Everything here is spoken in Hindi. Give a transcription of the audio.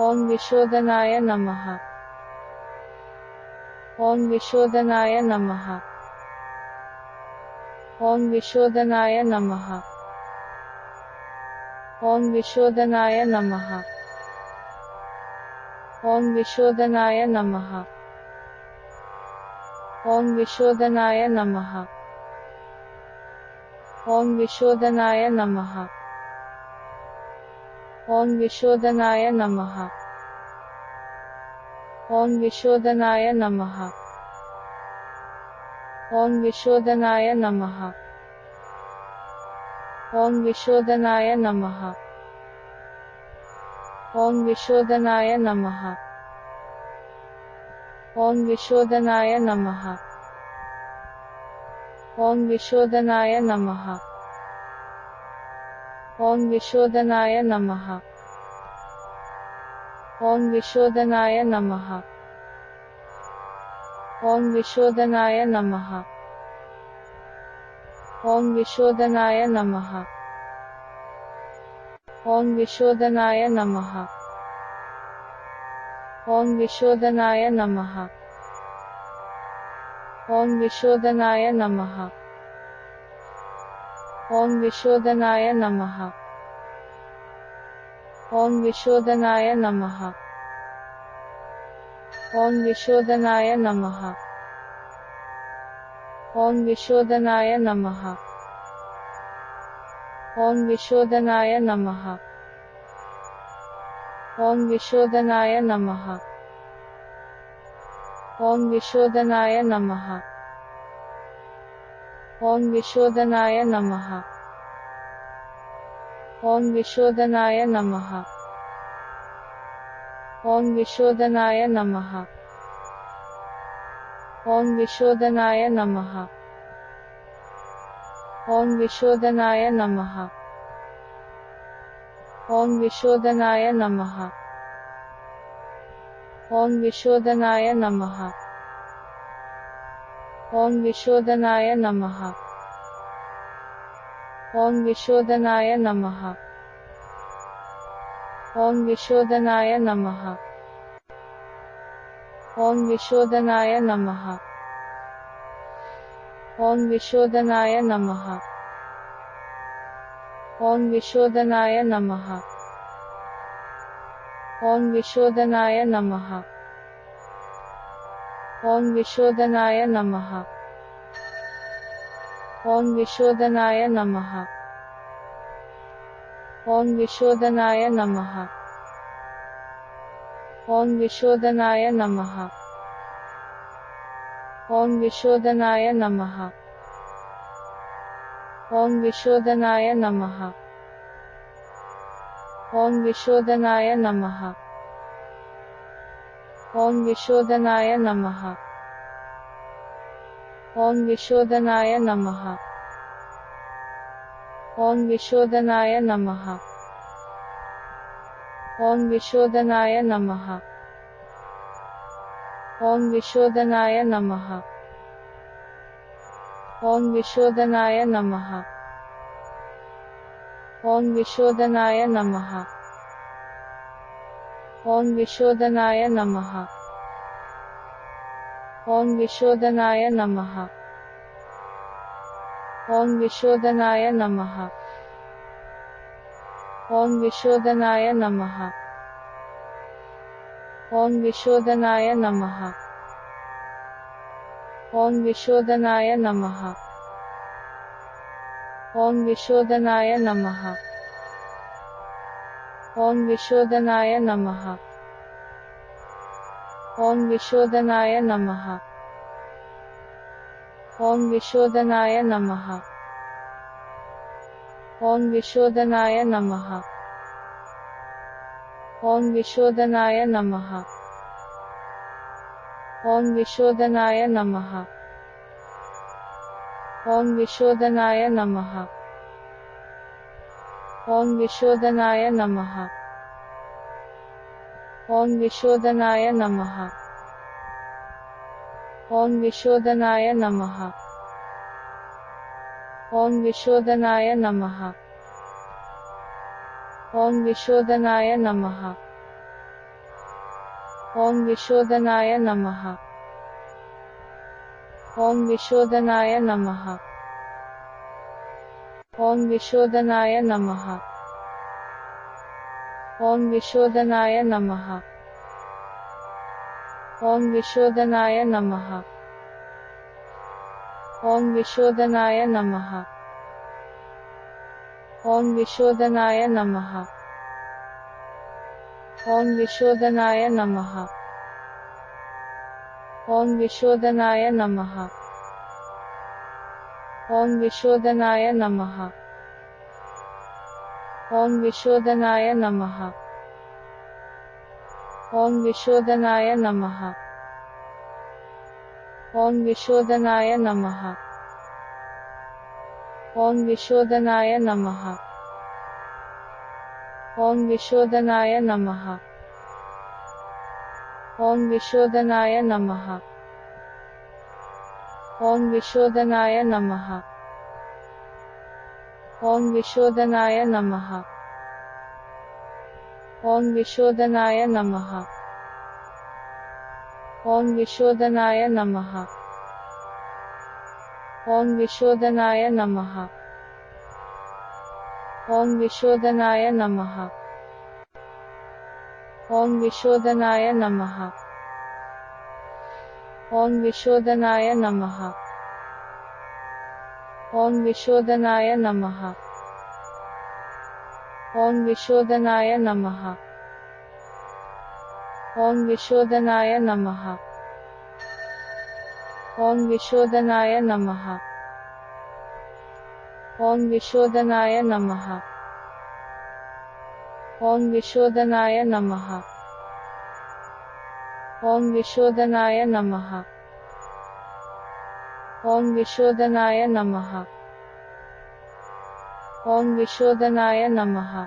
ॐ विशोधनाय नमः। ॐ विशोधनाय नमः। ॐ विशोधनाय नमः। ॐ विशोधनाय नमः। ॐ विशोधनाय नमः। ॐ विशोधनाय नमः। ॐ विशोधनाय नमः। ॐ विशोधनाय नमः ॐ विशोधनाय नमः ॐ विशोधनाय नमः ॐ विशोधनाय नमः ॐ विशोधनाय नमः ॐ विशोधनाय नमः ॐ विशोधनाय नमः ॐ विशोधनाय नमः। ॐ विशोधनाय नमः। ॐ विशोधनाय नमः। ॐ विशोधनाय नमः। ॐ विशोधनाय नमः। ॐ विशोधनाय नमः। ॐ विशोधनाय नमः। ॐ विशोधनाय नमः। ॐ विशोधनाय नमः। ॐ विशोधनाय नमः। ॐ विशोधनाय नमः। ॐ विशोधनाय नमः। ॐ विशोधनाय नमः। ॐ विशोधनाय नमः। ॐ विशोधनाय नमः। ॐ विशोधनाय नमः। ॐ विशोधनाय नमः। ॐ विशोधनाय नमः। ॐ विशोधनाय नमः। ॐ विशोधनाय नमः। ॐ विशोधनाय नमः। ॐ विशोधनाय नमः। ॐ विशोधनाय नमः। ॐ विशोधनाय नमः। ॐ विशोधनाय नमः। ॐ विशोधनाय नमः। ॐ विशोधनाय नमः। ॐ विशोधनाय नमः। ॐ विशोधनाय नमः। ॐ विशोधनाय नमः। ॐ विशोधनाय नमः। ॐ विशोधनाय नमः। ॐ विशोधनाय नमः। ॐ विशोधनाय नमः। ॐ विशोधनाय नमः। ॐ विशोधनाय नमः ॐ विशोधनाय नमः ॐ विशोधनाय नमः ॐ विशोधनाय नमः ॐ विशोधनाय नमः ॐ विशोधनाय नमः ॐ विशोधनाय नमः ॐ विशोधनाय नमः ॐ विशोधनाय नमः ॐ विशोधनाय नमः ॐ विशोधनाय नमः ॐ विशोधनाय नमः ॐ विशोधनाय नमः ॐ विशोधनाय नमः ॐ विशोधनाय नमः ॐ विशोधनाय नमः ॐ विशोधनाय नमः ॐ विशोधनाय नमः ॐ विशोधनाय नमः ॐ विशोधनाय नमः ॐ विशोधनाय नमः ओं विशोधनाय नमः। ओं विशोधनाय नमः। ओं विशोधनाय नमः। ओं विशोधनाय नमः। ओं विशोधनाय नमः। ओं विशोधनाय नमः। ओं विशोधनाय नमः। ओम विशोधनाय नमः। ओम विशोधनाय नमः। ओम विशोधनाय नमः। ओम विशोधनाय नमः। ओम विशोधनाय नमः। ओम विशोधनाय नमः। ओम विशोधनाय नमः। ओम विशोधनाय नमः। ओम विशोधनाय नमः। ओम विशोधनाय नमः। ओम विशोधनाय नमः। ओम विशोधनाय नमः। ओम विशोधनाय नमः। ओम विशोधनाय नमः। ओम विशोधनाय नमः ओम विशोधनाय नमः ओम विशोधनाय नमः ओम विशोधनाय नमः ओम विशोधनाय नमः ओम विशोधनाय नमः ओम विशोधनाय नमः ओम विशोधनाय नमः ओम विशोधनाय नमः। ओम विशोधनाय नमः। ओम विशोधनाय नमः। ओम विशोधनाय नमः। ओम विशोधनाय नमः। ओम विशोधनाय नमः। ओम विशोधनाय नमः। ॐ विशोधनाय नमः। ॐ विशोधनाय नमः। ॐ विशोधनाय नमः।